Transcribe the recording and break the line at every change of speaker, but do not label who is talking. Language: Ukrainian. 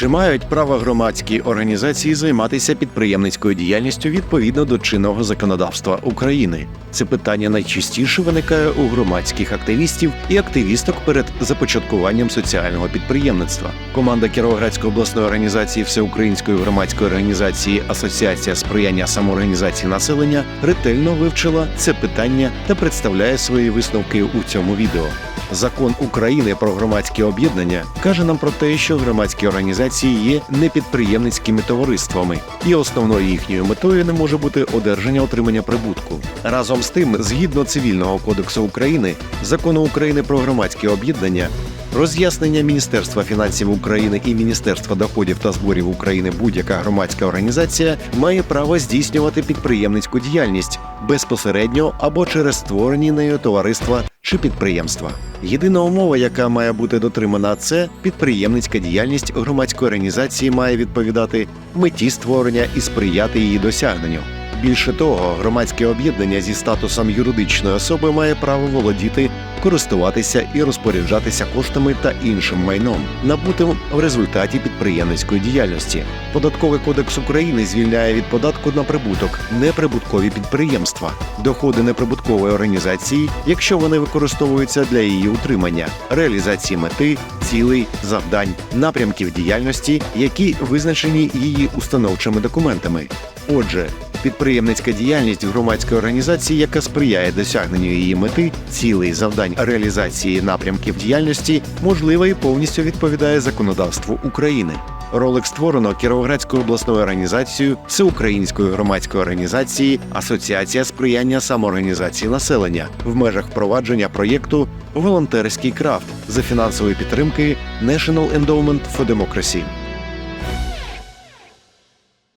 Чи мають право громадські організації займатися підприємницькою діяльністю відповідно до чинного законодавства України? Це питання найчастіше виникає у громадських активістів і активісток перед започаткуванням соціального підприємництва. Команда Кіровоградської обласної організації Всеукраїнської громадської організації Асоціація сприяння самоорганізації населення ретельно вивчила це питання та представляє свої висновки у цьому відео. Закон України про громадські об'єднання каже нам про те, що громадські організації є непідприємницькими товариствами, і основною їхньою метою не може бути одержання отримання прибутку. Разом з тим, згідно цивільного кодексу України, закону України про громадські об'єднання. Роз'яснення Міністерства фінансів України і Міністерства доходів та зборів України будь-яка громадська організація має право здійснювати підприємницьку діяльність безпосередньо або через створені нею товариства чи підприємства. Єдина умова, яка має бути дотримана, це підприємницька діяльність громадської організації має відповідати меті створення і сприяти її досягненню. Більше того, громадське об'єднання зі статусом юридичної особи має право володіти, користуватися і розпоряджатися коштами та іншим майном, набутим в результаті підприємницької діяльності. Податковий кодекс України звільняє від податку на прибуток неприбуткові підприємства, доходи неприбуткової організації, якщо вони використовуються для її утримання, реалізації мети, цілей, завдань, напрямків діяльності, які визначені її установчими документами. Отже, підприємницька діяльність громадської організації, яка сприяє досягненню її мети, цілей, завдань, реалізації напрямків діяльності, можлива і повністю відповідає законодавству України. Ролик створено Кіровоградською обласною організацією Всеукраїнської громадської організації Асоціація сприяння самоорганізації населення в межах впровадження проєкту Волонтерський крафт за фінансової підтримки National Endowment for Democracy.